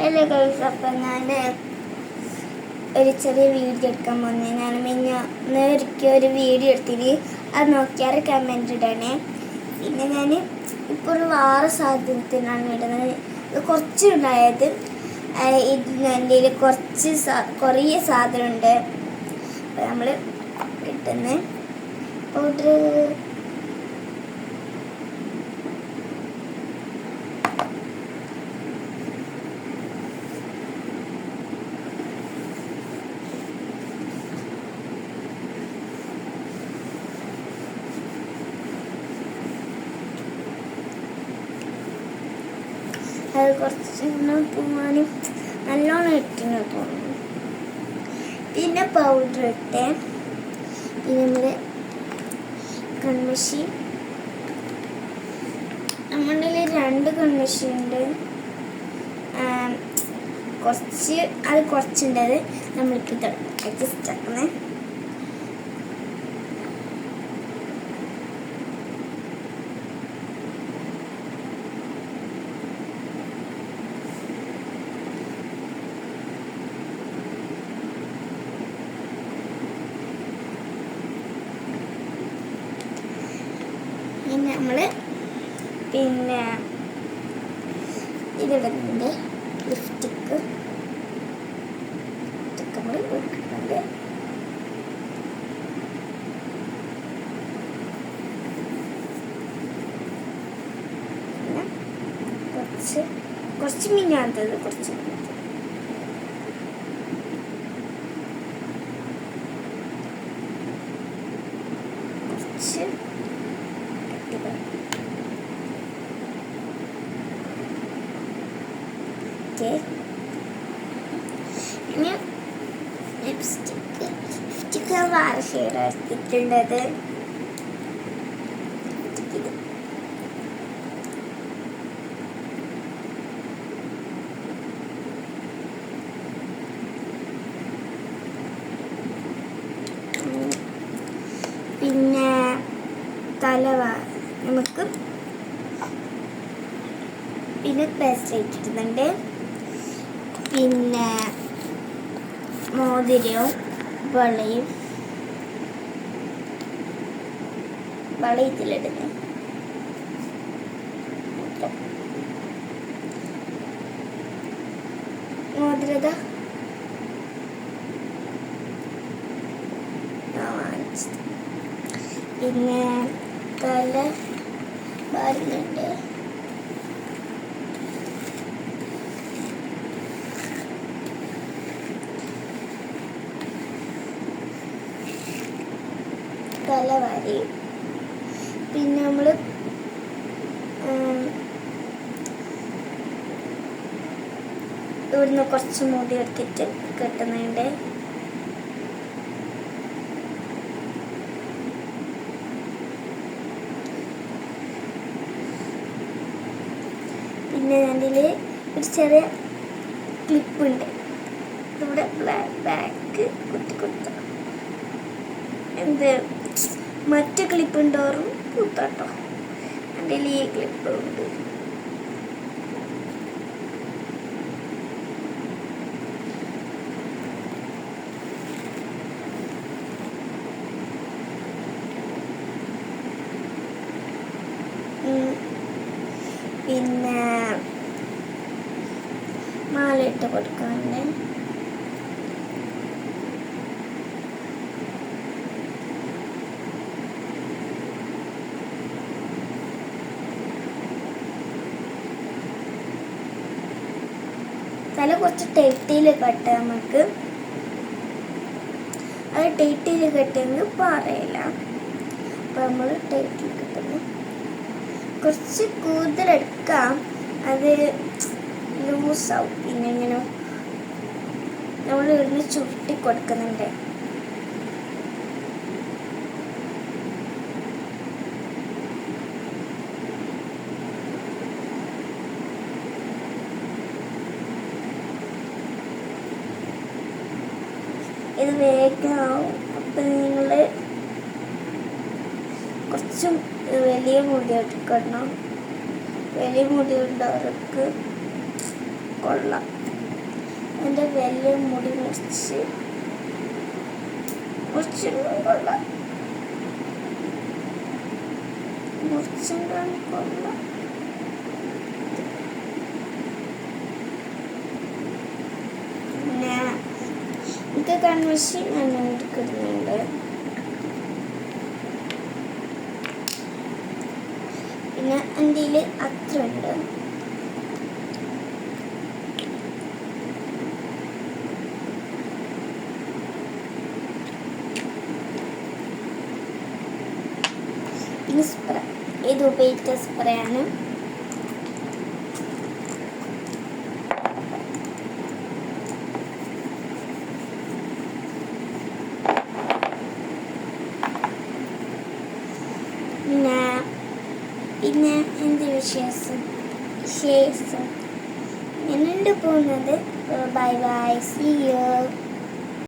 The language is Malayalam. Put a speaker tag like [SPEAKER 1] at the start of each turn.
[SPEAKER 1] ഹലോ ഗൈസ് അപ്പം ഞാൻ ഒരു ചെറിയ വീഡിയോ എടുക്കാൻ പോകുന്നത് ഞാൻ മിഞ്ഞ ഒരിക്കൽ ഒരു വീഡിയോ എടുത്തിട്ട് അത് നോക്കിയാൽ കമന്റ് ഇടണേ. പിന്നെ ഞാൻ ഇപ്പോൾ ഒരു വേറെ സാധനത്തിനാണ് ഇടുന്നത് ഇത് കുറച്ചുണ്ടായത്. ഇതിന്റെ കുറച്ച് കുറേ സാധനമുണ്ട്. നമ്മൾ കിട്ടുന്നത് പൗഡർ അത് കുറച്ച് പോവാനും നല്ലോണം ഇട്ടിന് തോന്നുന്നു പിന്നെ പൗഡർ ഇട്ട് പിന്നെ നമ്മുടെ കൺമഷി നമ്മുടെ കയ്യിൽ രണ്ട് കൺമഷി ഉണ്ട് കുറച്ച് അത് കുറച്ചുണ്ടത് നമ്മളിപ്പോൾ അഡ്ജസ്റ്റ് ആക്കുന്നത് നമ്മൾ പിന്നെ ഇതിടുന്നുണ്ട് ലിഫ്റ്റിക്ക് കുറച്ച് കുറച്ച് മിന്നാത്തത് കുറച്ച് കുറച്ച് ഓക്കെ ഇനി ലിപ്സ്റ്റിക്ക് ലിപ്സ്റ്റിക്ക് വേറെ ഇത് ഉം. പിന്നെ തലവ നമുക്ക് പിന്നെ പേസ്റ്റ് ഇട്ടിട്ടുണ്ട് പിന്നെ മോതിരവും വളയും. വളയത്തിലിടുന്നു മോതിരത പിന്നെ തല വരുന്നുണ്ട് തല വരയും പിന്നെ നമ്മൾ ഇവിടുന്ന് കുറച്ച് മുടി എടുത്തിട്ട് കെട്ടുന്നുണ്ട്. പിന്നെ അതിൽ ഒരു ചെറിയ ക്ലിപ്പുണ്ട്. ബ്ലാക്ക് ബാക്ക് കുത്തി കൊടുത്ത എന്ത്? മറ്റു ക്ലിപ്പ് ഉണ്ടോറും പൂത്താട്ടോ അതിൽ ഈ ക്ലിപ്പ് ഉണ്ട്. പിന്നെ ഇട്ട് കൊടുക്കാൻ തല കുറച്ച് ടേറ്റിയിൽ കെട്ട നമുക്ക്. അത് ടേറ്റിയിൽ കെട്ടിയെങ്കിൽ പറയില്ല. അപ്പൊ നമ്മൾ ടൈറ്റിൽ കെട്ടുന്നു. കുറച്ച് കൂടുതൽ എടുക്കാം. അത് ലൂസാവും പിന്നെ ഇങ്ങനെ നമ്മൾ ഇരുന്ന് ചുരുട്ടി കൊടുക്കുന്നുണ്ട് ഇത് വേഗമാവും അപ്പം നിങ്ങൾ കുറച്ചും വലിയ മുടി എടുക്കണം വലിയ മുടി ഉള്ളവർക്ക് കൊള്ളാം. എന്റെ വലിയ മുടി മുറിച്ച് മുറിച്ചിട്ടും കൊള്ളാം. മുറിച്ചിട്ടും കൊള്ളാം. ഇത് കൺവെൻഷൻ ഞാൻ എടുക്കുന്നുണ്ട് പിന്നെ എന്റെ അത്ര ഉണ്ട് ഈ സ്പ്രേ ഇത് ഉപയോഗിച്ച സ്പ്രേ ആണ്. പിന്നെ എന്ത് വിശേഷം? വിശേഷം. ഞാനുണ്ട് പോകുന്നത് ബൈ ബൈ സി യു